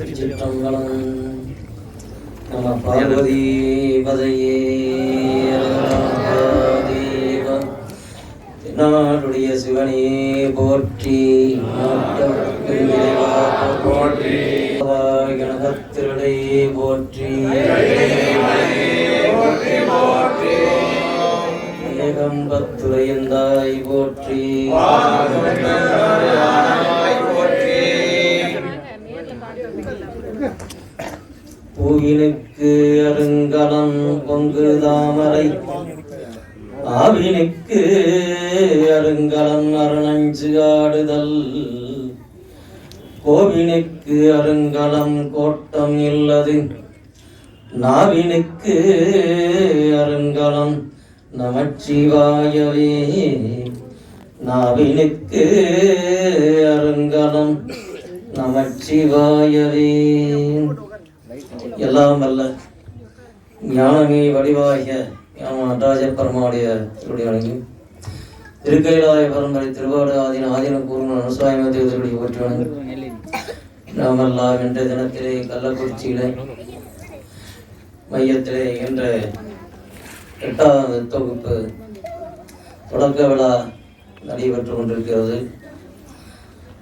திருச்சிற்றம்பலம் நம பார்வதி பதையே நாடுடைய சிவனே போற்றி போற்றி கணகத்திருடை போற்றி ஏகம்பத்துரையந்தாய் போற்றி கோவினுக்கு அருங்கலம் கோட்டம் இல்லது. நாவினுக்கு அருங்கலம் நமச்சிவாயவே. நாவினுக்கு அருங்கலம் நமச்சிவாயவே. எல்லாம் அல்ல. ஞானமே வடிவாகிய ஞான நடராஜ பெருமாளுடைய திருடி வணங்கி திருக்கைலாய பரம்பரை திருவாடு ஆதீன ஆதீன கூறும் அனுசாயம தேவதையுடைய போற்றி வணங்கி நாமெல்லாம் இன்றைய தினத்திலே கள்ளக்குறிச்சியிலே மையத்திலே என்ற எட்டாம் தொகுப்பு தொடக்க விழா நடைபெற்று கொண்டிருக்கிறது.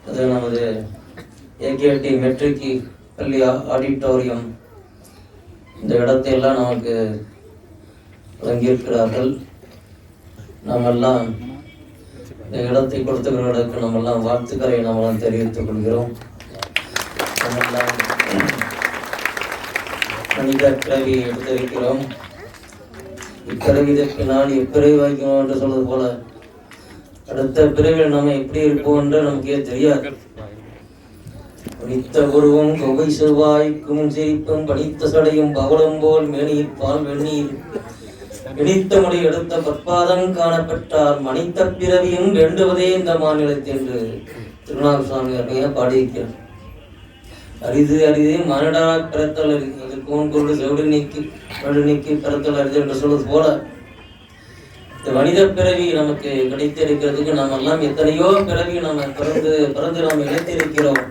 அது நமது ஏகேடி மெட்ரிக் பள்ளி ஆடிட்டோரியம் இந்த இடத்தையெல்லாம் நமக்கு வழங்கியிருக்கிறார்கள். நாம் எல்லாம் இந்த இடத்தை கொடுத்தவர்களுக்கு நம்மெல்லாம் வாழ்த்துக்களை நம்மளாம் தெரிவித்துக் கொள்கிறோம். நம்மெல்லாம் மனித பிறவி எடுத்திருக்கிறோம். இப்பிறவி நான் எப்பிறவி வைக்கணும் என்று சொல்வது போல அடுத்த பிறவியில் நம்ம எப்படி இருப்போம் என்று நமக்கே தெரியாது. படித்த குருவும் கொகை செவ்வாய்க்கும் சிரிப்பும் படித்த சடையும் பவளம் போல் மேனியில் பால் வெந்நீர். இடித்த முடி எடுத்த பற்பாதம் காணப்பட்டார். மணித்த பிறவியும் வேண்டுவதே இந்த மாநிலத்தென்று. திருநாள் சுவாமி அருமையாக பாடியிருக்கிறார் அரிது அரிது மரடா பிறத்தல் அரிது அது கோன் பொருள் செவிடு நீக்கி வடு நீக்கி பிறத்தல் அரிது என்று சொல்வது போல இந்த மனித பிறவி நமக்கு கிடைத்திருக்கிறதுக்கு நாம் எல்லாம் எத்தனையோ பிறவி நாம் பிறந்து பிறந்து நாம் இணைத்திருக்கிறோம்.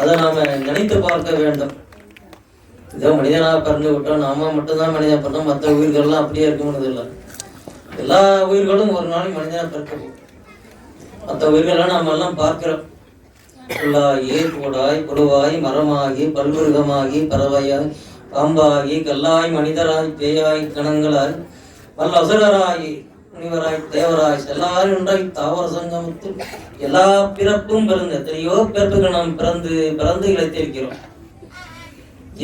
அதை நாம் நினைத்து பார்க்க வேண்டும். இதோ மனிதனாக பிறந்து விட்டோம் நாம மட்டும்தான் மனிதன் பிறந்தோம் மற்ற உயிர்கள்லாம் அப்படியே இருக்க இல்லை எல்லா உயிர்களும் ஒரு நாளைக்கு மனிதனாக பிறக்க போகும். மற்ற உயிர்களெல்லாம் நாம் எல்லாம் பார்க்கிறோம். புல்லாகி கூடாய் கொடுவாய் மரமாகி பல்விருகமாகி பறவையாய் பாம்பாகி கல்லாய் மனிதராய் பேயாய் கணங்களாய் வல்ல அசுரராய் முனிவராய் தேவராய் எல்லாரும் உண்டாய் தாவர சங்கமத்து எல்லா பிறப்பும் பிறந்து எத்தனையோ பிறப்புக்கு நாம் பிறந்து பிறந்து இழைத்திருக்கிறோம்.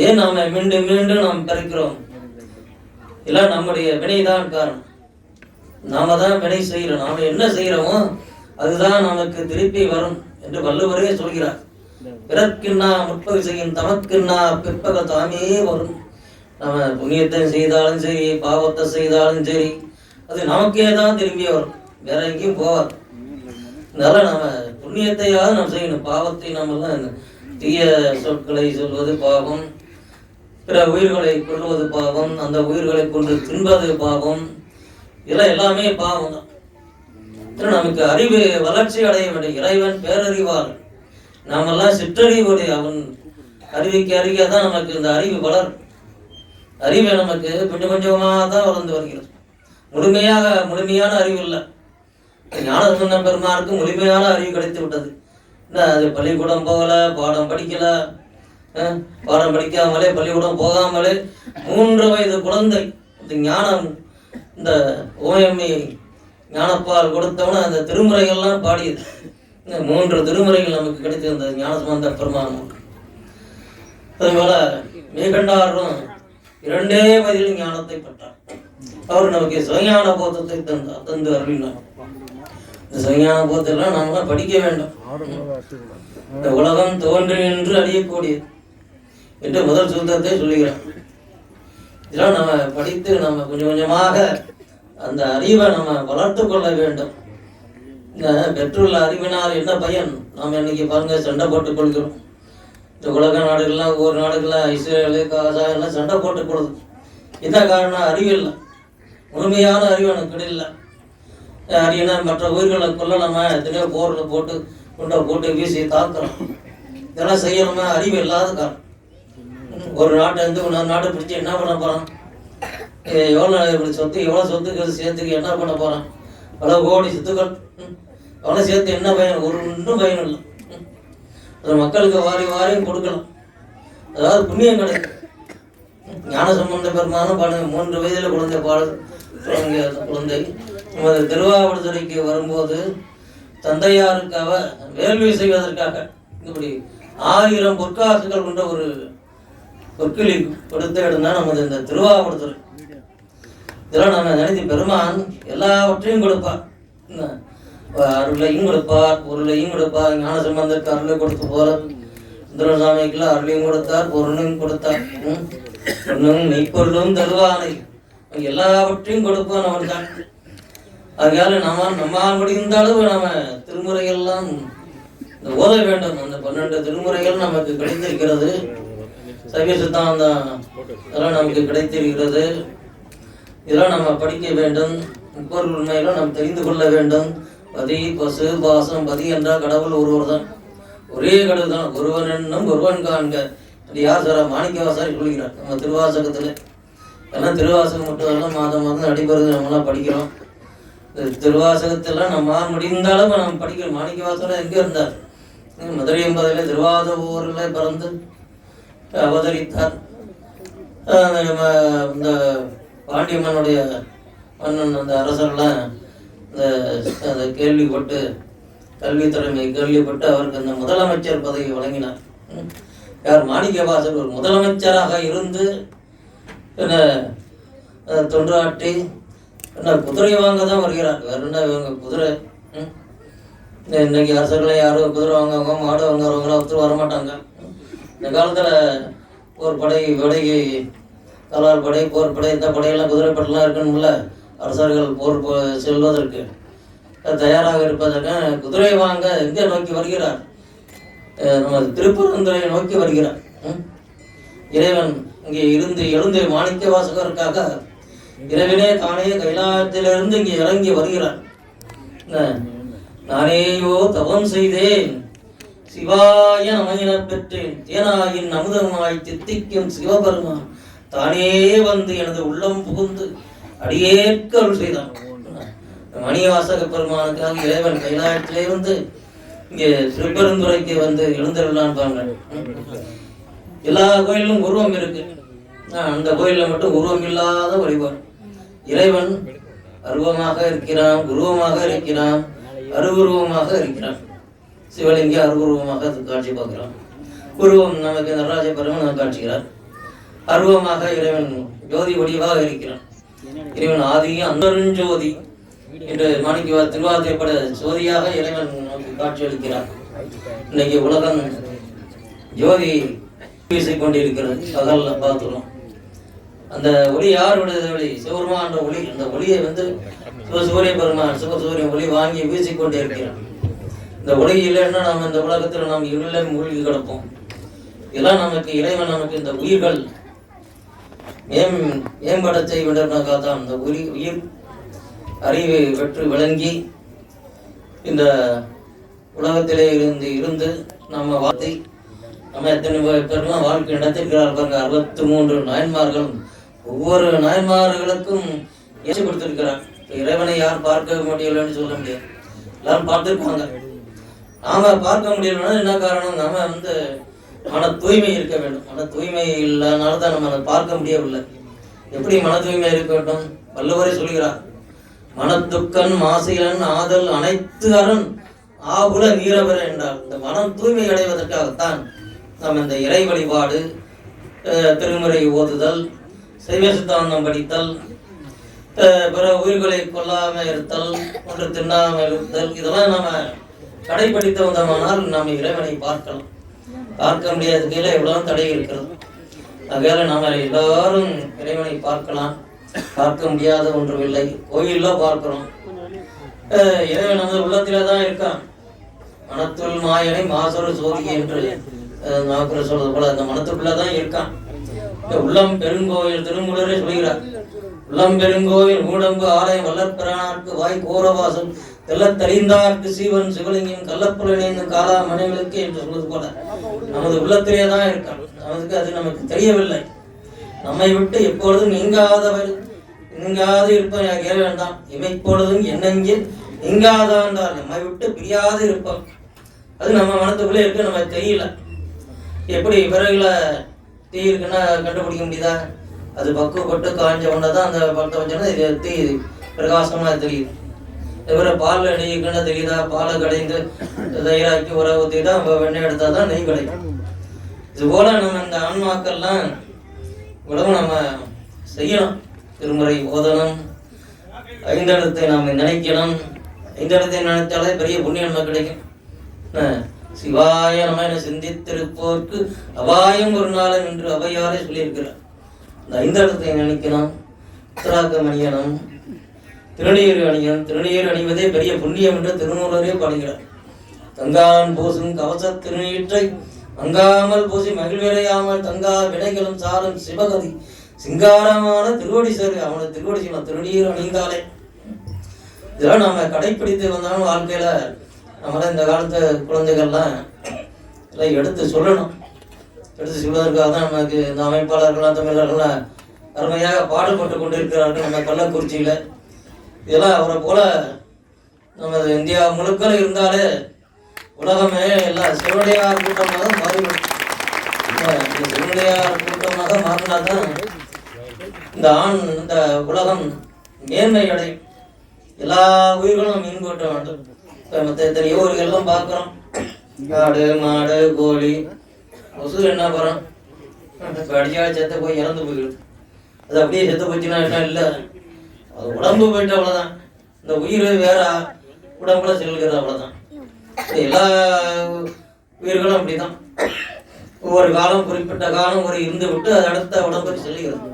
ஏன் நாம மீண்டும் மீண்டும் நாம் பிறக்கிறோம்? எல்லாம் நம்முடைய வினைதான் காரணம். நாம தான் வினை செய்கிறோம். நாம என்ன செய்கிறோமோ அதுதான் நமக்கு திருப்பி வரும் என்று வள்ளுவரே சொல்கிறார். பிறர்க்கின்னா முற்பகை செய்யும் தமக்கின்னா பிற்பக தாமே வரும். நம்ம புண்ணியத்தை செய்தாலும் சரி பாவத்தை செய்தாலும் சரி அது நமக்கே தான் திரும்பி வரும். வேற எங்கேயும் போவார் அதனால நம்ம புண்ணியத்தையாவது நம்ம செய்யணும். பாவத்தை நம்ம எல்லாம் தீய சொற்களை சொல்வது பாவம் பிற உயிர்களை கொள்வது பாவம் அந்த உயிர்களை கொண்டு தின்பது பாவம். இதெல்லாம் எல்லாமே பாவம் தான் நமக்கு அறிவு வளர்ச்சி அடைய வேண்டும் இறைவன் பேரறிவாள் நாமெல்லாம் சிற்றறிவுடைய அவன் அறிவிக்கு அருகே தான் நமக்கு இந்த அறிவு வளரும். அறிவு நமக்கு கொஞ்சம் கொஞ்சமாக தான் வளர்ந்து வருகிறது. முழுமையாக முழுமையான அறிவு இல்லை. ஞானசம்பந்தம் பெருமாருக்கு முழுமையான அறிவு கிடைத்து விட்டது. என்ன அது பள்ளிக்கூடம் போகலை பாடம் படிக்கலை பாடம் படிக்காமலே பள்ளிக்கூடம் போகாமலே மூன்று வயது குழந்தை இந்த ஞானம் இந்த ஓஎம்ஏ ஞானப்பால் கொடுத்தவன அந்த திருமுறைகள்லாம் பாடியது. இந்த மூன்று திருமுறைகள் நமக்கு கிடைத்திருந்தது ஞானசம்பந்த பெருமானம் அதுபோல மேகண்டாரும் இரண்டே வயதில் ஞானத்தை பெற்றார். அவர் நமக்கு சிவஞான போதத்தை தந்தார் தந்து அருளினார். இந்த சிவஞான போதெல்லாம் நாம படிக்க வேண்டும். இந்த உலகம் தோன்றி நின்று அழியக்கூடியது என்று முதல் சூத்திரத்தை சொல்லுகிறார். இதெல்லாம் நம்ம படித்து நம்ம கொஞ்சம் கொஞ்சமாக அந்த அறிவை நம்ம வளர்த்து கொள்ள வேண்டும். இந்த பெற்றுள்ள அறிவினால் என்ன பயன்? நாம் இன்னைக்கு பாருங்க சண்டை போட்டுக் கொள்கிறோம். இந்த உலக நாடுகள்லாம் ஒவ்வொரு நாடுகள்லாம் இஸ்ரேலு காசா எல்லாம் சண்டை போட்டுக் கொள்ளுது. என்ன காரணம் அறிவு இல்லை. முழுமையான அறிவு எனக்கு கிடையில. அறிவினா மற்ற உயிர்களை கொல்லலாமா எத்தனையோ போரில் போட்டு குண்டை போட்டு வீசி தாக்குறோம். இதெல்லாம் செய்யணுமா? அறிவு இல்லாத காரணம். ஒரு நாட்டை வந்து இன்னொரு பிடிச்சி என்ன பண்ண போகிறான் எவ்வளோ இப்படி சொத்து எவ்வளோ சொத்துக்கள் சேர்த்துக்கு என்ன பண்ண போகிறான் பல கோடி சொத்துக்கள். ம். சேர்த்து என்ன பயன்? ஒரு ஒன்றும் பயன் இல்லை. ம். அது மக்களுக்கு வாரி வாரியும் கொடுக்கலாம். அதாவது புண்ணியம் கிடையாது ஞான சம்பந்த பெருமானம் பல மூன்று வயதில் குழந்தை பாடுங்க குழந்தை நமது திருவாவடுதுறைக்கு வரும்போது தந்தையாருக்காக வேள்வி செய்வதற்காக இப்படி ஆயிரம் பொற்காசுகள் கொண்ட ஒரு பொற்கிளி கொடுத்த இடம் நமது இந்த திருவாவடுதுறை. இதெல்லாம் நம்ம நினைத்து பெருமான் எல்லாவற்றையும் கொடுப்பார். என்ன? அருளையும் கொடுப்பார் பொருளையும் கொடுப்பார் ஞான சம்பந்தருக்கு அருளை கொடுத்து போல. சுந்தரசாமிக்குள்ள அருளையும் கொடுத்தார் பொருளையும் கொடுத்தார். பொண்ணும் மெய்ப்பொருளும் தருவானை. எல்லாவற்றையும் கொடுப்பான் அவன் தான் அதனால நம்ம நம்மால் முடிந்த அளவு நம்ம திருமுறைகள்லாம் இந்த ஓத வேண்டும். அந்த பன்னெண்டு திருமுறைகள் நமக்கு கிடைத்திருக்கிறது. சவிய சித்தாந்தம் இதெல்லாம் நமக்கு கிடைத்திருக்கிறது. இதெல்லாம் நம்ம படிக்க வேண்டும். முப்பொருள் உண்மையெல்லாம் நாம் தெரிந்து கொள்ள வேண்டும். பதி பசு பாசம் பதி என்றால் கடவுள் ஒருவர் தான் ஒரே கடவுள் தான் ஒருவன் என்னும் ஒருவன் காண்க. அது யார் சார்? மாணிக்கவாசாரி சொல்கிறார் நம்ம திருவாசகத்தில். ஏன்னா திருவாசகம் மட்டும் எல்லாம் மாதம் மாதம் அடிபடுறது நம்மளாம் படிக்கிறோம். திருவாசகத்தெல்லாம் நம்ம முடிந்த அளவு நம்ம படிக்கிறோம். மாணிக்கவாசகர் எங்கே இருந்தார்? மதுரை என்பதில் திருவாத ஊரில் பிறந்து அவதரித்தார். நம்ம இந்த பாண்டியம்மனுடைய மன்னன் அந்த அரசர்லாம் இந்த அந்த கேள்விப்பட்டு கல்வி கேள்விப்பட்டு அவருக்கு அந்த முதலமைச்சர் பதவி வழங்கினார். யார்? மாணிக்கவாசர் ஒரு முதலமைச்சராக இருந்து என்ன அஹ், தொண்டாற்றி என்ன குதிரை வாங்க தான் வருகிறார். வேற என்ன இவங்க குதிரை? இன்னைக்கு அரசர்களை யாரும் குதிரை வாங்குவாங்க மாடு வாங்குறவங்களாம் ஒருத்தர் வரமாட்டாங்க. இந்த காலத்தில் ஒரு படை படை கலால் படை போர் படை இந்த படையெல்லாம் குதிரைப்படலாம் இருக்கணும்ல? அரசர்கள் போர் போ- செல்வதற்கு. தயாராக இருப்பதற்கு குதிரை வாங்க எங்கே நோக்கி வருகிறார். நம்ம திருப்பரந்துரை நோக்கி வருகிறார். இறைவன் இங்கே இருந்து எழுந்து மாணிக்க வாசகருக்காக இறைவனே தானே கைலாயத்திலிருந்து இங்கே இறங்கி வருகிறார். என்ன? நானேயோ தவம் செய்தேன். சிவாய நமையினப் பெற்றேன். தேனாயின் அமுதமாய் தித்திக்கும் சிவபெருமான். தானே வந்து எனது உள்ளம் புகுந்து அடியேற்க அருள் செய்தான். மணிவாசக பெருமானுக்காக இறைவன் கைலாயத்திலே வந்து இங்கே திருப்பெருந்துறைக்கு வந்து எழுந்திரலான்னு பாருங்கள். எல்லா கோயிலும் உருவம் இருக்கு. அந்த கோயிலில் மட்டும் உருவம் இல்லாத வழிபாடு இறைவன் அருவமாக இருக்கிறான் உருவமாக இருக்கிறான் அருவுருவமாக இருக்கிறான். சிவலிங்க அருவுருவமாக அது காட்சி பார்க்கிறான் உருவம் நமக்கு நடராஜ பெருமன் காட்சிக்கிறார் அருவமாக இறைவன் ஜோதி வடிவாக இருக்கிறான். இறைவன் ஆதியும் அந்தருஞ்சோதி என்று மாணிக்க திருவாதிரைப்பட ஜோதியாக இறைவன் நமக்கு காட்சி அளிக்கிறார் இன்னைக்கு உலகம் ஜோதி வீசிக் கொண்டிருக்கிறது பகல்ல பார்த்துறோம் அந்த ஒளி யாருடைய ஒளி? சிவபெருமான்ற ஒளி. அந்த ஒளியை வந்து சிவசூரிய பெருமான் சிவசூரிய ஒளி வாங்கி வீசிக்கொண்டே இருக்கிறான் இந்த ஒளி இல்லைன்னா நாம் இந்த உலகத்தில் நாம் இருளை மூழ்கி கிடப்போம். இதெல்லாம் நமக்கு இறைவன் நமக்கு இந்த உயிர்கள் மேம் மேம்பட செய்வதற்காக தான் அந்த உயிர் உயிர் அறிவை பெற்று விளங்கி இந்த உலகத்திலே இருந்து இருந்து நம்ம வார்த்தை நம்ம எத்தனை பேருமா வாழ்க்கை நடத்திருக்கிறார் பாருங்க அறுபத்தி மூன்று நாயன்மார்களும் ஒவ்வொரு நாயன்மார்களுக்கும் ஏற்றி கொடுத்திருக்கிறார். இறைவனை யார் பார்க்க முடியலன்னு சொல்ல முடியாது. எல்லாரும் பார்த்துருப்பாங்க. நாம பார்க்க முடியலன்னா என்ன காரணம்? நாம வந்து மன தூய்மை இருக்க வேண்டும். மன தூய்மை இல்லைனால தான் நம்ம அதை பார்க்க முடியவில்லை. எப்படி மன தூய்மை இருக்க வேண்டும்? வள்ளுவரை சொல்கிறார் மனத்துக்கண் மாசிலன் ஆதல் அனைத்து அரண் ஆகுல நீரவர் என்றார். இந்த மனம் தூய்மை அடைவதற்காகத்தான் நாம் இந்த இறை வழிபாடு திருமுறை ஓதுதல் சைவ சித்தாந்தம் படித்தல் பிற உயிர்களை கொல்லாம இருத்தல் ஒன்று திண்ணாமல் இருத்தல் இதெல்லாம் நாம கடைபிடித்து வந்தோமானால் நாம் இறைவனை பார்க்கலாம். பார்க்க முடியாத. கீழே எவ்வளவு தடை இருக்கிறது. ஆகையால நாம எல்லாரும் இறைவனை பார்க்கலாம். பார்க்க முடியாத ஒன்றுமில்லை கோயிலில் பார்க்கிறோம். இறைவன் நமது உள்ளத்திலே தான் இருக்கான். மனத்துள் மாயனை மாசொரு சோதி என்று அஹ், சொல்றது போல அந்த மனத்துக்குள்ள தான் இருக்கான். இந்த உள்ளம் பெருங்கோயில் திருமூலரே சொல்கிறார். உள்ளம் பெருங்கோயில் மூடம்பு ஆலயம் வல்லப்பிரானார்க்கு வாய் கோரவாசம். தெல்லத் தெளிந்தார்க்கு சீவன் சிவலிங்கம் கள்ளப்புலனேந்து காலா மனைவிலுக்கு என்று சொல்வது போல. நமது உள்ளத்திலே தான் இருக்கான். நமக்கு அது நமக்கு தெரியவில்லை. நம்மை விட்டு எப்பொழுதும் நீங்காதவர் நீங்காது இருப்பவன் கேட்க வேண்டாம். இமைப்பொழுதும் என்னெங்கில் நீங்காதான் நம்மை விட்டு பிரியாது இருப்போம் அது நம்ம மனத்துக்குள்ளே இருக்கு நமக்கு தெரியல. எப்படி விறகுல தீ இருக்குன்னா கண்டுபிடிக்க முடியுதா? அது பக்குவப்பட்டு காஞ்ச உடனே தான் அந்த பழத்தை வச்சோன்னா இது தீ பிரகாசமாக தெரியுது. இவரை பால் நெய் தெரியுதா பாலை கடைந்து தயிராக்கி உர ஊற்றி தான் வெண்ணெய் எடுத்தால் தான் நெய் கிடைக்கும் இது போல நம்ம இந்த ஆன்மாக்கள்லாம் இவ்வளவு நம்ம செய்யணும். திருமுறை ஓதணும். ஐந்தெழுத்தை நாம் நினைக்கணும். ஐந்தெழுத்தை நினைத்தாலே பெரிய புண்ணிய நம்ம கிடைக்கும். சிவாய நம்ம என சிந்தித்திருப்போருக்கு அபாயம் ஒரு நாள் என்று அவையாரே சொல்லியிருக்கிறார். இந்த ஐந்தெழுத்தை நினைக்கணும். உத்தராக்கம் அணியணும் திருநீர் அணியணும் திருநீர் அணிவதே பெரிய புண்ணியம் என்று திருநூலரே பாடுகிறார். தங்கான் பூசும் கவச திருநீற்றை தங்காமல் பூசி மகிழ்விரையாமல் தங்கா விடைகளும் சாரும் சிவகதி. சிங்காரமான திருவடி சேரு அவனது திருவடி சிவன் திருநீர் அணிந்தாலே. இதெல்லாம் நம்ம கடைப்பிடித்து வந்தாலும் வாழ்க்கையில நம்மளாம் இந்த காலத்து குழந்தைகள்லாம் எல்லாம் எடுத்து சொல்லணும். எடுத்து சொல்வதற்காக தான் நமக்கு இந்த அமைப்பாளர்கள்லாம் தமிழர்கள்லாம் அருமையாக பாடுபட்டு கொண்டிருக்கிறார்கள் நம்ம கள்ளக்குறிச்சியில். இதெல்லாம் அவரை போல நமது இந்தியா முழுக்க இருந்தாலே உலகமே எல்லாம் சிவனையார் கூட்டமாக மாறிவிடும். இந்த சிவனையார் கூட்டமாக மாறினா தான் இந்த ஆண் இந்த உலகம் மேன்மை அடையும் எல்லா உயிர்களும் மீன்கூட்ட வேண்டும். இப்போ மற்ற எத்தனையோ ஊர்கள்லாம் பார்க்குறோம். ஆடு மாடு கோழி கொசு என்ன போகிறோம் அடிச்சா செத்து போய் இறந்து போயிடுது அது அப்படியே செத்து போச்சுன்னா என்ன இல்லை? அது உடம்பு போயிட்டு அவ்வளோதான் இந்த உயிர் வேற உடம்புல செல்கிறது அவ்வளோதான் எல்லா உயிர்களும் அப்படிதான். ஒவ்வொரு காலம் குறிப்பிட்ட காலம் ஒரு இருந்து விட்டு அது அடுத்த உடம்புக்கு செல்கிறது.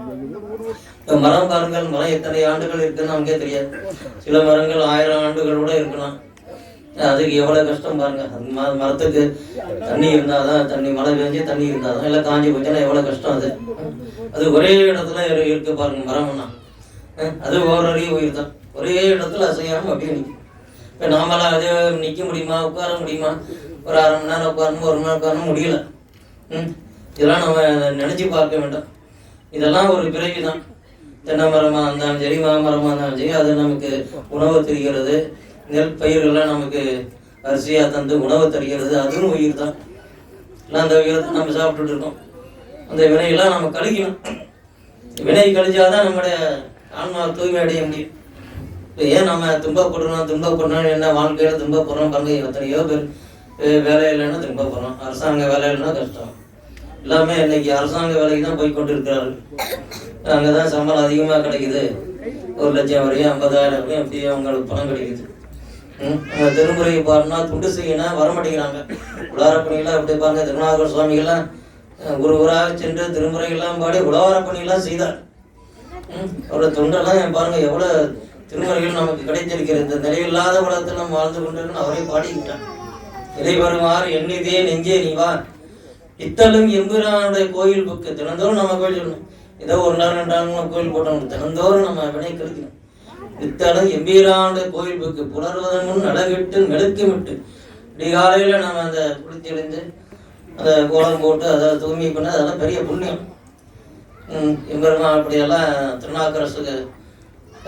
இந்த மரம் பாருங்கள் மரம் எத்தனை ஆண்டுகள் இருக்குன்னு நமக்கே தெரியாது. சில மரங்கள் ஆயிரம் ஆண்டுகள் கூட இருக்கலாம். அதுக்கு எவ்வளோ கஷ்டம் பாருங்க. அந்த ம- மரத்துக்கு தண்ணி இருந்தால் தான் தண்ணி மழை பெஞ்சு தண்ணி இருந்தால் தான் இல்லை காஞ்சி போச்சுன்னா எவ்வளோ கஷ்டம் அது. அது ஒரே இடத்துல இருக்கு பாருங்க மரம்னா. அது ஓரறிய உயிர் தான் ஒரே இடத்துல அசையாம அப்படியே நிற்கும் இப்போ நாமெல்லாம் அதே நிற்க முடியுமா உட்கார முடியுமா? ஒரு அரை மணி நேரம் உட்காரணும் ஒரு மணி நேரம் உட்காரணும் முடியல. ம் இதெல்லாம் நம்ம நினைச்சு பார்க்க வேண்டாம். இதெல்லாம் ஒரு பிறவி தான் தென்னை மரமாக இருந்தாலும் சரி மாமரமாக இருந்தாலும் சரி அது நமக்கு உணவு தெரிகிறது. நெல் பயிர்கள்லாம் நமக்கு அரிசியாக தந்து உணவு தருகிறது. அதுவும் உயிர் தான் எல்லாம் அந்த உயிரை தான் நம்ம சாப்பிட்டுட்டு இருக்கோம். அந்த வினையெல்லாம் நம்ம கழிக்கணும். வினை கழிச்சாதான் நம்முடைய ஆன்மா தூய்மை அடைய முடியும். இப்போ ஏன் நம்ம துன்பப்படுறோம் துன்பப்படுறோம் என்ன? வாழ்க்கையில் துன்பப்படுறோம் பாருங்க. எத்தனையோ பேர் வேலை இல்லைன்னா துன்பப்படுறோம். அரசாங்க வேலை இல்லைன்னா கஷ்டம். எல்லாமே இன்னைக்கு அரசாங்க வேலைக்கு தான் போய் கொண்டு இருக்கிறார்கள் அங்கே தான் சம்பளம் அதிகமாக கிடைக்குது. ஒரு லட்சம் வரையும் ஐம்பதாயிரம் வரையும் அப்படியே அவங்களுக்கு பணம் கிடைக்குது. ம், நம்ம திருமுறை பாருனா துண்டு செய்யணும் வர மாட்டேங்கிறாங்க. உலார பணிகள்லாம் அப்படி பாருங்க? திருநாகர் சுவாமிகள்லாம் அஹ், ஊர் ஊராக சென்று திருமுறைகள்லாம் பாடி உலவார பணியெல்லாம் செய்தார். அவரோட தொண்டெல்லாம் பாருங்க எவ்வளவு திருமுறைகள் நமக்கு கிடைத்திருக்கிறது. இந்த நிலையில்லாத உலகத்தில் நம்ம வாழ்ந்து கொண்டிருக்கணும் அவரே பாடிக்கிட்டான் இதை வருமாறு எண்ணிதே நெஞ்சே நீ வா இத்தலும் எம்பிரானுடைய கோயில் புக்கு. தினந்தோறும் நம்ம கோயில் சொல்லணும். ஏதோ ஒரு நாள் ரெண்டு நாள் கோயில் போட்டோம். தினந்தோறும் நம்ம வினை கழிக்கணும் இத்தலும் எம்பீரானுடைய கோயில் புக்கு புலர்வதன் முன் நடவிட்டு மெழுக்கமிட்டு விடிகாலையில் நம்ம அந்த குளித்தெழுந்து அந்த கோலம் போட்டு அதை தூய்மை பண்ண அதெல்லாம் பெரிய புண்ணியம். ம், அப்படியெல்லாம் திருநாக்கரசுக்கு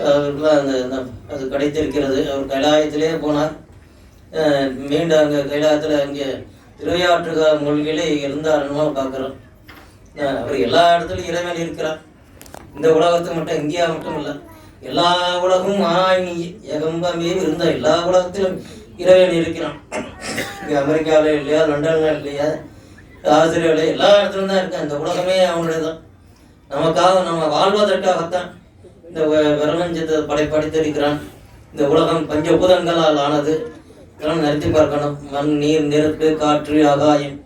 அவருக்குலாம் அந்த அது கிடைத்திருக்கிறது. அவர் கைலாயத்திலே போனார். மீண்டும் அங்கே கைலாயத்தில் அங்கே திருவையாற்றுக மொழிகளே இருந்தாருன்னு பார்க்குறோம். அவர் எல்லா இடத்துலையும் இறைவன் இருக்கிறார். இந்த உலகத்து மட்டும் இந்தியா மட்டும் இல்லை. எல்லா உலகமும் ஆராய்ச்சி எகம்பமே இருந்த எல்லா உலகத்திலும் இறைவன் இருக்கிறான். இங்கே அமெரிக்காவில் இல்லையா லண்டனில் இல்லையா ஆஸ்திரேலியா எல்லா இடத்துலையும் தான் இருக்கான். இந்த உலகமே அவனுடைய தான் நமக்காக நம்ம வாழ்வதற்காகத்தான் இந்த பிரபஞ்சத்தை படை படைத்திருக்கிறான். இந்த உலகம் பஞ்சபூதங்களால் ஆனது. இதெல்லாம் நிறுத்தி பார்க்கணும். மண் நீர் நெருப்பு காற்று ஆகாயம்.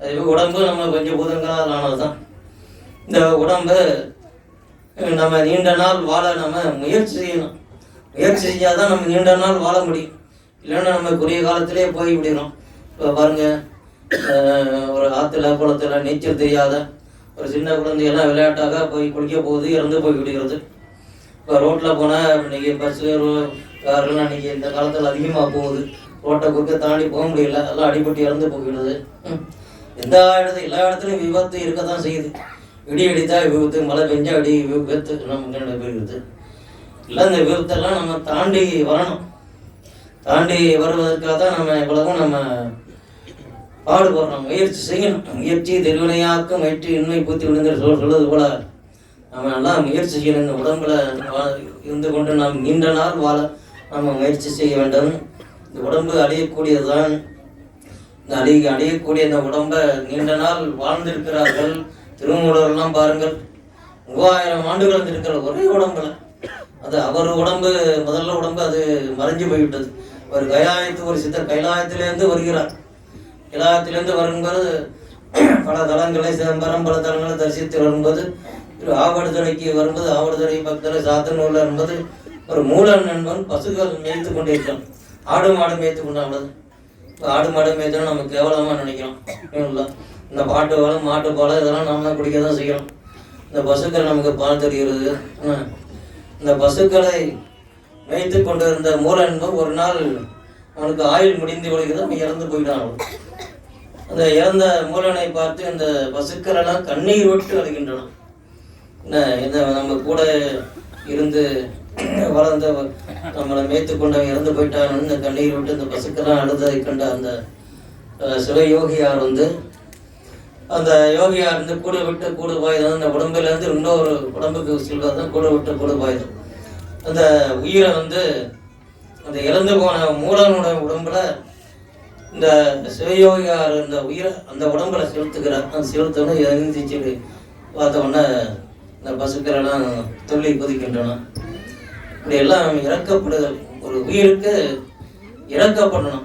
அதே உடம்பு நம்ம பஞ்சபூதங்களால் ஆனதுதான். இந்த உடம்பு நம்ம நீண்ட நாள் வாழ நம்ம முயற்சி செய்யணும். முயற்சி செஞ்சால் தான் நம்ம நீண்ட நாள் வாழ முடியும். இல்லைன்னா நம்ம குறுகிய காலத்திலே போய் விடுறோம் இப்போ பாருங்கள் ஒரு ஆற்றுல குளத்துல நீச்சல் தெரியாத ஒரு சின்ன குழந்தையெல்லாம் விளையாட்டாக போய் குளிக்க போகுது இறந்து போய் விடுகிறது. இப்போ ரோட்டில் போனால் இன்னைக்கு பஸ்ஸு கார்லாம் இன்னைக்கு இந்த காலத்தில் அதிகமாக போகுது. ரோட்டை குறுக்க தாண்டி போக முடியல. எல்லாம் அடிபட்டு இறந்து போயிடுது எந்த இடத்துல எல்லா இடத்துலையும் விபத்து இருக்க தான் செய்யுது. இடி அடித்தா விபத்து மழை பெஞ்சா அடி விபத்து நம்ம நடைபெறுகிறது இல்லை இந்த விபத்தெல்லாம் நம்ம தாண்டி வரணும். தாண்டி வருவதற்காக தான் நம்ம எவ்வளவும் நம்ம பாடுபடுறோம் முயற்சி செய்யணும். முயற்சி திருவினையாக்கும் முயற்சி இன்மை பூத்தி விழுந்து சொல் சொல்வது போல. நம்ம எல்லாம் முயற்சி செய்யணும். இந்த உடம்புல இருந்து கொண்டு நாம் நீண்ட நாள் வாழ நம்ம முயற்சி செய்ய வேண்டும். இந்த உடம்பு அடையக்கூடியதுதான் இந்த அழிய அடையக்கூடிய இந்த உடம்பை நீண்ட நாள் வாழ்ந்திருக்கிறார்கள். திருமூலர்லாம் பாருங்கள். மூவாயிரம் ஆண்டுகள் இருக்கிற ஒரே உடம்புல. அது அவர் உடம்பு முதல்ல உடம்பு அது மறைஞ்சு போய்விட்டது. ஒரு கைலாயத்து ஒரு சித்தர் கைலாயத்திலேருந்து வருகிறார். எல்லாத்திலிருந்து வரும்போது பல தலங்களை சிதம்பரம் பல தலங்களை தரிசித்து வரும்போது திரு ஆவடுதுறைக்கு வரும்போது ஆவடுதுறை பக்கத்தில் சாத்தனூர்ல என்பது ஒரு மூலன் என்பவன் பசுகள் மேய்த்து கொண்டிருக்கான் ஆடு மாடு மேய்த்து கொண்டாடுறது. இப்போ ஆடு மாடு மேய்த்தோம் நம்ம கேவலமாக நினைக்கிறோம். இல்லை இந்த பாட்டு போல மாட்டு பாலம் இதெல்லாம் நம்ம தான் குடிக்க தான் செய்யணும் இந்த பசுக்கள் நமக்கு பால் தெரிகிறது. இந்த பசுக்களை மேய்த்து கொண்டிருந்த மூலன் என்பவன் ஒரு நாள் அவனுக்கு ஆயுள் முடிந்து விடுகிறது. அவன் இறந்து போயிட்டான். அவன். அந்த இறந்த மூலனை பார்த்து இந்த பசுக்கள் எல்லாம் கண்ணீர் விட்டு அழுகின்றன என்ன இந்த நம்ம கூட இருந்து வளர்ந்த நம்மளை மேய்த்து கொண்டவன் இறந்து போயிட்டான் இந்த கண்ணீர் விட்டு இந்த பசுக்கெல்லாம் அழுததை கண்ட அந்த அஹ், யோகியார் வந்து அந்த யோகியார் வந்து கூட விட்டு கூட பாயுதான் அந்த உடம்புல இருந்து இன்னொரு உடம்புக்கு செல்வது தான் கூட விட்டு கூட பாயுது அந்த உயிரை வந்து அந்த இறந்து போன மூலனோட உடம்புல இந்த சிவயோகியார் இந்த உயிரை அந்த உடம்புல செலுத்துக்கிறார் அந்த செலுத்தணும் எழுந்திரிச்சு பார்த்த உடனே இந்த பசுக்கள் எல்லாம் துள்ளி குதிக்கின்றன. இப்படி எல்லாம் இறக்கப்படுதல். ஒரு உயிருக்கு இறக்கப்படணும்.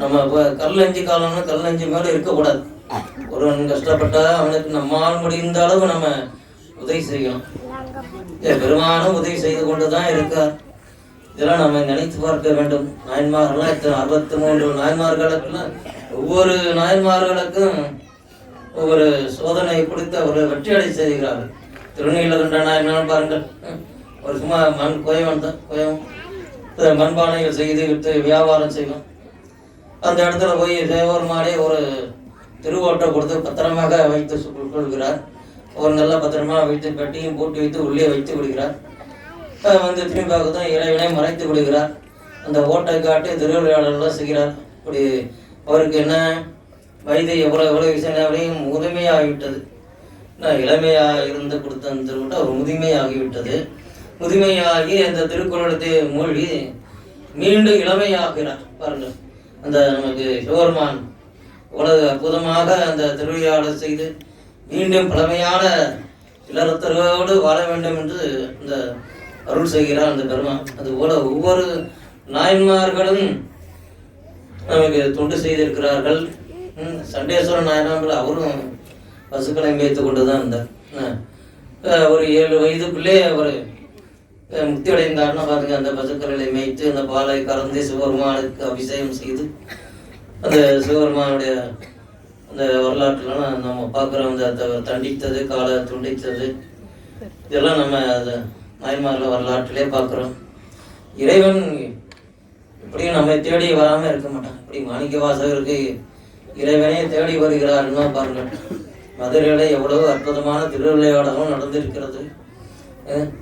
நம்ம இப்போ கல்லஞ்சு காலம்னா கல்லஞ்சு மேலே இருக்கக்கூடாது. ஒருவன் கஷ்டப்பட்டா அவனுக்கு நம்மால் முடிந்த அளவு நம்ம உதவி செய்யணும். பெருமானும் உதவி செய்து கொண்டு தான் இருக்கார். இதெல்லாம் நம்ம நினைத்து பார்க்க வேண்டும். நாயன்மார்கள்லாம் இத்தனை அறுபத்தி மூன்று நாயன்மார்களுக்கெல்லாம் ஒவ்வொரு நாயன்மார்களுக்கும் ஒவ்வொரு சோதனை கொடுத்து அவர் வெற்றி அடை செய்கிறார்கள் திருநீலகண்ட நாயனார் பாருங்கள். ஒரு சும்மா மண் கோயவன் தான் கோயம் மண்பானைகள் செய்து விற்று வியாபாரம் செய்வோம். அந்த இடத்துல போய் தேவர் மாடே ஒரு திருவோட்டை கொடுத்து பத்திரமாக வைத்து கொள்கிறார். ஒரு நல்ல பத்திரமாக வைத்து பெட்டியும் போட்டு வைத்து உள்ளே வைத்து விடுகிறார். வந்து திரும்பி பார்க்கத்தான் இறைவனை மறைத்து விடுகிறார் அந்த ஓட்டை காட்டி திருவிளையாடலாம் செய்கிறார். இப்படி அவருக்கு என்ன? வயது எவ்வளோ எவ்வளோ விஷயம் முதுமையாகிவிட்டது. நான் இளமையாக இருந்து கொடுத்த அந்த திருவிட்டு அவர் முதுமையாகிவிட்டது. முதுமையாகி அந்த திருக்குறளத்தை மூழ்கி மீண்டும் இளமையாகிறார். பாருங்கள். அந்த நமக்கு சிவர்மான் இவ்வளவு அற்புதமாக அந்த திருவிளையாடல் செய்து மீண்டும் பழமையான இளரத்தரோடு வாழ வேண்டும் என்று இந்த அருள் செய்கிறார் அந்த பெருமான். அதுபோல ஒவ்வொரு நாயன்மார்களும் நமக்கு தொண்டு செய்திருக்கிறார்கள். ம், சண்டேஸ்வரன் நாயனார்கள் அவரும் பசுக்களை மேய்த்து கொண்டு தான் இருந்தார் ஒரு ஏழு வயதுக்குள்ளே அவர் முக்தி அடைந்தார்னா பாருங்க அந்த பசுக்களை மேய்த்து அந்த பாலை கறந்து சிவபெருமானுக்கு அபிஷேகம் செய்து அந்த சிவபெருமானுடைய அந்த வரலாற்றுலாம் நம்ம பார்க்குறோம் அந்த தண்டித்தது காலை துண்டித்தது இதெல்லாம் நம்ம அதை நாய்மார்கள் வரலாற்றிலே பார்க்குறோம். இறைவன் இப்படியும் நம்மை தேடி வராமல் இருக்க மாட்டான். இப்படி மாணிக்க வாசகருக்கு இறைவனே தேடி வருகிறாருன்னா பாருங்கள். மதுரையில எவ்வளவு அற்புதமான திருவிளையாடலும் நடந்திருக்கிறது.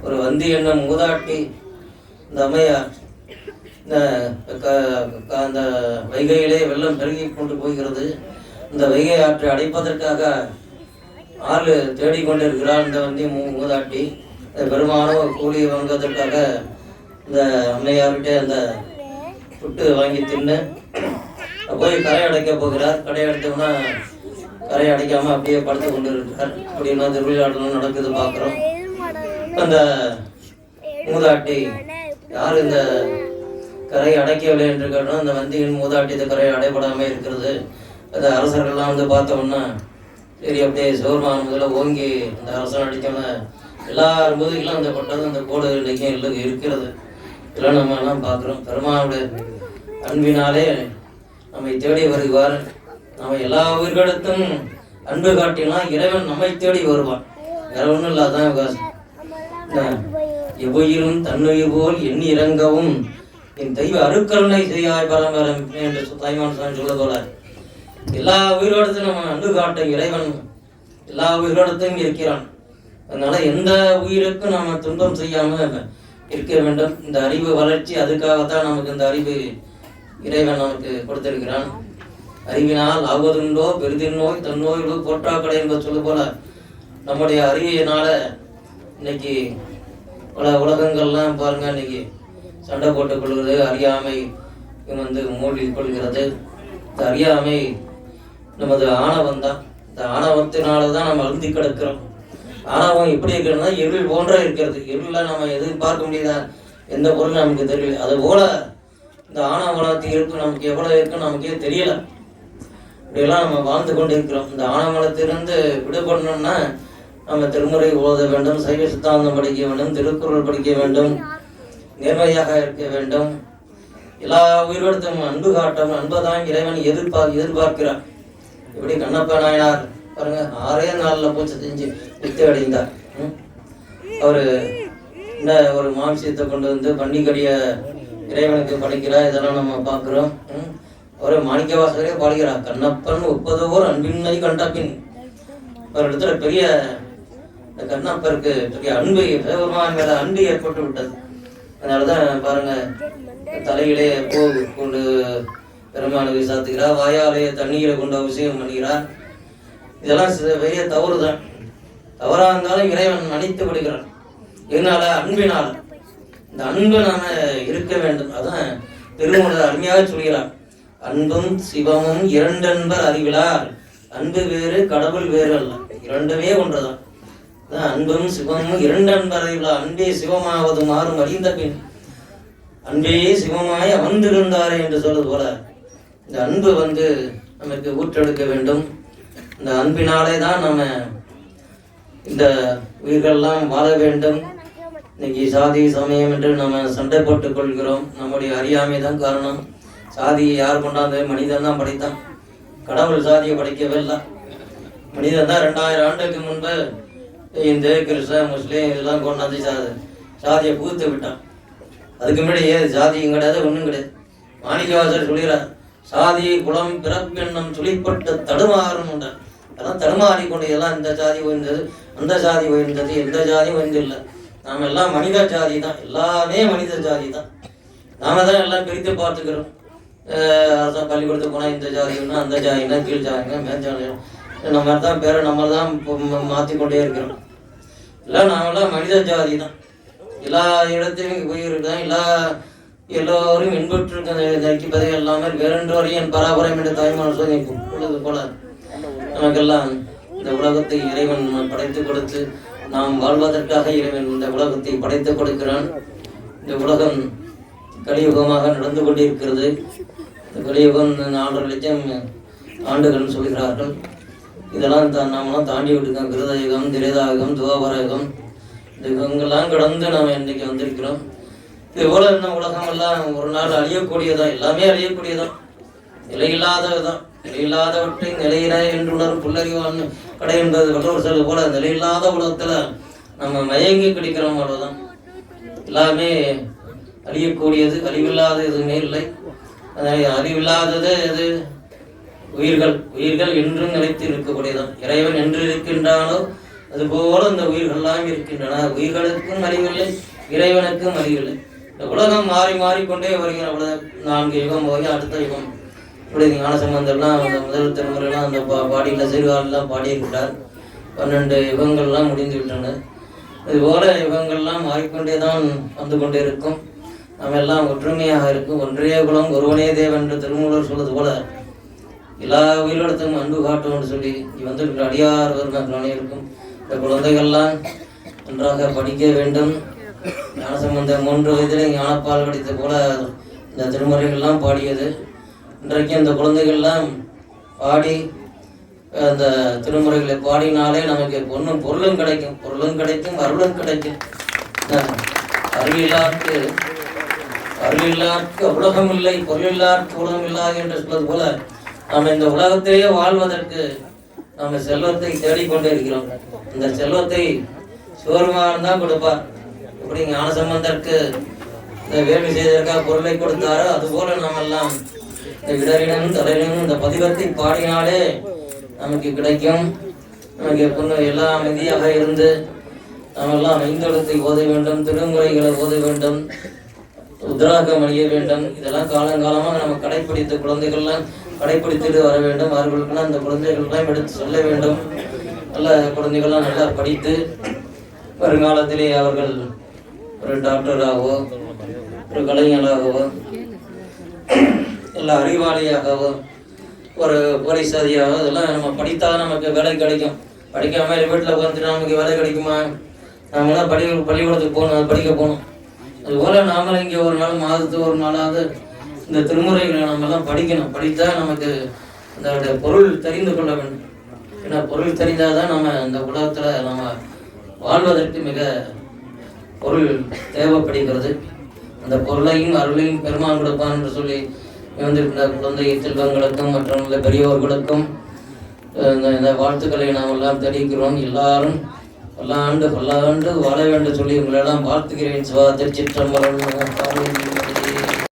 ஒரு வந்தி என்ன மூதாட்டி இந்த அம்மையார் இந்த க- அந்த வைகையிலே வெள்ளம் பெருகி கொண்டு போகிறது. இந்த வைகை ஆற்றை அடைப்பதற்காக ஆள் தேடிக்கொண்டிருக்கிறார் இந்த வந்தி மூதாட்டி இந்த பெருமானோ கூலி வாங்குவதற்காக இந்த அம்மையார்கிட்ட அந்த புட்டு வாங்கி தின்னு போய் கரை அடைக்க போகிறார். கடை அடைத்தோம்னா கரை அடைக்காம அப்படியே படுத்து கொண்டு இருக்கிறார் அப்படின்னா திருவிழாடலும் நடக்குது பார்க்குறோம். அந்த மூதாட்டி யார் இந்த கரை அடைக்கவில்லை என்று கேட்டோம் அந்த வந்தியின் மூதாட்டி இந்த கரை அடைபடாமல் இருக்கிறது. அந்த அரசர்கள்லாம் வந்து பார்த்தோம்னா சரி அப்படியே சோர்மான முதல்ல ஓங்கி அந்த அரசன் அடிக்காமல் எல்லார் முதுகிலும் அந்த பட்டது அந்த கோடு இன்றைக்கும் இல்லை இருக்கிறது. இதெல்லாம் நம்ம எல்லாம் பார்க்குறோம். பெருமானுடைய அன்பினாலே நம்மை தேடி வருவார். நம்ம எல்லா உயிர்களிடத்தும் அன்பு காட்டினா இறைவன் நம்மை தேடி வருவான். வேற ஒன்றும் இல்லாதான் விகாசம். என்ன? எவ்வுயிரும் தன்னுயிர் போல் எண்ணி இறங்கவும் என் தெய்வ அருக்கருணை செய்யாய் பரம்பரம் என்று தாய்மான் சாமி சொல்ல போல எல்லா உயிரோடத்தையும் நம்ம அன்பு காட்டும் இறைவன் எல்லா உயிரோடத்தையும் இருக்கிறான். அதனால எந்த உயிருக்கும் நாம துன்பம் செய்யாம இருக்க வேண்டும். இந்த அறிவு வளர்ச்சி அதுக்காகத்தான் நமக்கு இந்த அறிவு இறைவன் நமக்கு கொடுத்திருக்கிறான். அறிவினால் ஆவதுண்டோ பெரிதின் நோய் தன்னோய் போற்றாக்கடை என்பது சொல்ல போல நம்முடைய அறிவியினால இன்னைக்கு பல உலகங்கள்லாம் பாருங்க இன்னைக்கு சண்டை போட்டுக் கொள்வது அறியாமை வந்து மூழ்கி கொள்கிறது. இந்த அறியாமை நமது ஆணவம் தான் இந்த ஆணவத்தினால தான் நம்ம அழுந்தி கிடக்கிறோம். ஆணவம் எப்படி இருக்கிறன்னா இருள் போன்ற இருக்கிறது. இருள நம்ம எதுவும் பார்க்க முடியாத எந்த பொருள் நமக்கு தெரியல. அது போல இந்த ஆணவ இருப்பு நமக்கு எவ்வளோ இருக்குன்னு நமக்கே தெரியல. இப்படியெல்லாம் நம்ம வாழ்ந்து கொண்டு இருக்கிறோம் இந்த ஆணவமலத்திலிருந்து விடுபடணும்னா நம்ம திருமுறை ஓத வேண்டும் சைவ சித்தாந்தம் படிக்க வேண்டும் திருக்குறள் படிக்க வேண்டும் நேர்மையாக இருக்க வேண்டும். எல்லா உயிரிடத்தும் அன்பு காட்டும் அன்பதான் இறைவன் எதிர்பார் எதிர்பார்க்கிறான். இப்படி கண்ணப்ப நாயனார் பாருங்க ஆறே நாள்ல பூச்சி செஞ்சு வித்து அடைந்தார் அவர் அவரு இந்த ஒரு மாம்சியத்தை கொண்டு வந்து பண்டிகடிய இறைவனுக்கு படைக்கிறார் இதெல்லாம் நம்ம பார்க்குறோம். ம். ஒரு மாணிக்க வாசகரே பாடுகிறார் கண்ணப்பன் ஒப்பதோர் அன்பின்மை கண்டபின் ஒரு இடத்துல பெரிய இந்த கண்ணப்பருக்கு பெரிய அன்பு சிவபெருமான் மேல அன்பு ஏற்பட்டு விட்டது. அதனாலதான் பாருங்க தலையிலே பூ கொண்டு பெருமானுக்கு சாத்துகிறார் வாயாலே தண்ணீரை கொண்டு அபிஷேகம் பண்ணுகிறார். இதெல்லாம் பெரிய தவறு தான் தவறாக இருந்தாலும் இறைவன் மன்னித்து விடுகிறான் இதனால அன்பினால் இந்த அன்பு நாம இருக்க வேண்டும். அதான் திருமண அருமையாக சொல்கிறார். அன்பும் சிவமும் இரண்டன்பர் அறிவிலார். அன்பு வேறு கடவுள் வேறு அல்ல. இரண்டுமே ஒன்றுதான். அன்பும் சிவமும் இரண்டு அன்பர் அறிவிலார். அன்பே சிவமாவது மாறும் அறிந்த பின் அன்பே சிவமாய் அமர்ந்திருந்தாரே என்று சொல்வது போல இந்த அன்பு வந்து நமக்கு ஊற்றெடுக்க வேண்டும். இந்த அன்பினாலே தான் நம்ம இந்த உயிர்கள்லாம் வாழ வேண்டும். இன்னைக்கு சாதி சமயம் என்று நம்ம சண்டை போட்டுக் கொள்கிறோம். நம்முடைய அறியாமை தான் காரணம். சாதியை யார் கொண்டாந்து மனிதன் தான் படைத்தான். கடவுள் சாதியை படைக்கவே இல்லை மனிதன் தான் ரெண்டாயிரம் ஆண்டுக்கு முன்பு இந்து கிறிஸ்த முஸ்லீம் இதெல்லாம் கொண்டாந்து சாதி சாதியை புகுத்து விட்டான். அதுக்கு முன்னாடி ஏது சாதியும் கிடையாது? ஒன்றும் கிடையாது. மாணிக்கவாசர் சொல்கிறார் சாதி குலம் பிறப்பெண்ணம் துளிப்பட்டு தடுமாறும் உண்டார் அதெல்லாம் தடுமாறி கொண்டு எல்லாம் இந்த ஜாதி உயர்ந்தது அந்த ஜாதி உயர்ந்தது எந்த ஜாதி உயர்ந்தில்லை. நாம் எல்லாம் மனித ஜாதி தான். எல்லாமே மனித ஜாதி தான். நாம தான் எல்லாம் பிரித்து பார்த்துக்கிறோம். அதான் பள்ளிக்கூடத்துக்கு போனால் இந்த ஜாதினா அந்த ஜாதினா கீழ் ஜாதினா மேல் ஜாதினா நம்ம தான் பேரை நம்ம தான் மாற்றி கொண்டே இருக்கிறோம். எல்லாம் நாமெல்லாம் மனித ஜாதி தான். எல்லா இடத்திலும் போயிருக்கோம் எல்லா எல்லோரும் இன்புற்று எல்லாமே வேறென்றோரையும் என் பராபரம் என்று தாய்மான சொல்லி உள்ளது போல நமக்கெல்லாம் இந்த உலகத்தை இறைவன் படைத்துக் கொடுத்து நாம் வாழ்வதற்காக இறைவன் இந்த உலகத்தை படைத்துக் கொடுக்கிறான். இந்த உலகம் கலியுகமாக நடந்து கொண்டிருக்கிறது. இந்த கலியுகம் நாலரை லட்சம் ஆண்டுகள் சொல்கிறார்கள். இதெல்லாம் தான் நாமெல்லாம் தாண்டி விட்டுருக்கோம். கிருதயுகம் திரேதாயுகம் துவாபரயுகம். இந்த யுகங்கள்லாம் கடந்து நாம் இன்னைக்கு வந்திருக்கிறோம். இது போல இன்னும் உலகம் எல்லாம் ஒரு நாள் அழியக்கூடியதான் எல்லாமே அழியக்கூடியதான் நிலையில்லாததுதான் நிலையில்லாதவற்றை நிலையில என்று உணரும் புல்லறிவான் கடை என்பது வள்ளுவர் சொல்வது போல நிலையில்லாத உலகத்துல நம்ம மயங்கி கிடைக்கிறோம் அவ்வளவுதான். எல்லாமே அழியக்கூடியது அழிவில்லாத எதுவுமே இல்லை. அறிவில்லாதது எது? உயிர்கள். உயிர்கள் என்றும் நிலைத்து இருக்கக்கூடியதான் இறைவன் என்று இருக்கின்றானோ அதுபோல இந்த உயிர்கள்லாம் இருக்கின்றன. உயிர்களுக்கும் அறிவில்லை இறைவனுக்கும் அறிவில்லை இந்த உலகம் மாறி மாறிக்கொண்டே வருகிற நான்கு யுகம் போய் அடுத்த யுகம். இப்படி ஞான சம்பந்தம்லாம் அந்த முதல் தலைமுறைலாம் அந்த பா பாடியில் சிறுகாலெல்லாம் பாடியிருக்கிறார். பன்னெண்டு யுகங்கள்லாம் முடிந்து விட்டன இதுபோல யுகங்கள்லாம் மாறிக்கொண்டே தான் வந்து கொண்டே இருக்கும் நாம் எல்லாம் ஒற்றுமையாக இருக்கும். ஒன்றே குலம் ஒருவனே தேவன் என்று திருமூலர் சொல்வது போல எல்லா உயிரிடத்தும் அன்பு காட்டும் என்று சொல்லி வந்திருக்கிற அடியார் வருமானே இருக்கும். இந்த குழந்தைகள்லாம் நன்றாக படிக்க வேண்டும். ஞானசம்பந்தம் மூன்று வயதிலே ஞானப்பால் படித்த போல இந்த திருமுறைகள்லாம் பாடியது. இன்றைக்கு அந்த குழந்தைகள்லாம் பாடி அந்த திருமுறைகளை பாடினாலே நமக்கு பொண்ணும் பொருளும் கிடைக்கும். பொருளும் கிடைக்கும் அருளும் கிடைக்கும். அருளில்லாருக்கு அருளில்லாருக்கு உலகம் இல்லை பொருளில்லாருக்கு உலகம் இல்லாது என்று சொல்வது போல நாம் இந்த உலகத்திலேயே வாழ்வதற்கு நம்ம செல்வத்தை தேடிக்கொண்டே இருக்கிறோம். இந்த செல்வத்தை சிவருமான் தான் கொடுப்பார். இப்படி ஞான சம்பந்தருக்கு இந்த வேள்வி செய்ததற்காக பொருளை கொடுத்தாரோ அதுபோல நாம் எல்லாம் இந்த இடரிடம் தலையிலும் இந்த பதிவத்தை பாடினாலே நமக்கு கிடைக்கும். நமக்கு எப்பொழுது எல்லா அமைதியாக இருந்து நாமெல்லாம் எல்லாம் ஓத வேண்டும் திருமுறைகளை ஓத வேண்டும் உத்ராகம் அணிய வேண்டும். இதெல்லாம் காலங்காலமாக நம்ம கடைப்பிடித்த குழந்தைகள்லாம் கடைப்பிடித்துட்டு வர வேண்டும். அவர்களுக்கெல்லாம் அந்த குழந்தைகள்லாம் எடுத்து சொல்ல வேண்டும். நல்ல குழந்தைகள்லாம் நல்லா படித்து வருங்காலத்திலே அவர்கள் ஒரு டாக்டராகவோ ஒரு கலைஞராகவோ இல்லை அறிவாளியாகவும் ஒரு போலீஸ் அதிகாரோ இதெல்லாம் நம்ம படித்தால் நமக்கு வேலை கிடைக்கும். படிக்காம வீட்டில் உட்காந்துட்டு நமக்கு வேலை கிடைக்குமா? நாமெல்லாம் பள்ளி பள்ளிக்கூடத்துக்கு போகணும் அது படிக்க போகணும். அதுபோல் நாமளும் இங்கே ஒரு நாள் மாதத்துக்கு ஒரு நாளாவது இந்த திருமுறைகளை நம்மெல்லாம் படிக்கணும். படித்தா நமக்கு அதோட பொருள் தெரிந்து கொள்ள வேண்டும். ஏன்னா பொருள் தெரிந்தால் தான் நம்ம இந்த உலகத்தில் நம்ம வாழ்வதற்கு மிக பொருள் தேவைப்படுகிறது. அந்த பொருளையும் அருளையும் பெருமான் கொடுப்பான் என்று சொல்லி வந்திருக்கிற குழந்தை செல்வங்களுக்கும் மற்றும் இந்த பெரியோர்களுக்கும் இந்த இந்த வாழ்த்துக்களை நாம் எல்லாம் தெரிவிக்கிறோம். எல்லாரும் பல்லாண்டு பல்லாண்டு வாழ வேண்டும் சொல்லி உங்களெல்லாம் வாழ்த்துகிறேன். சிவா திருச்சிற்றம்பலம்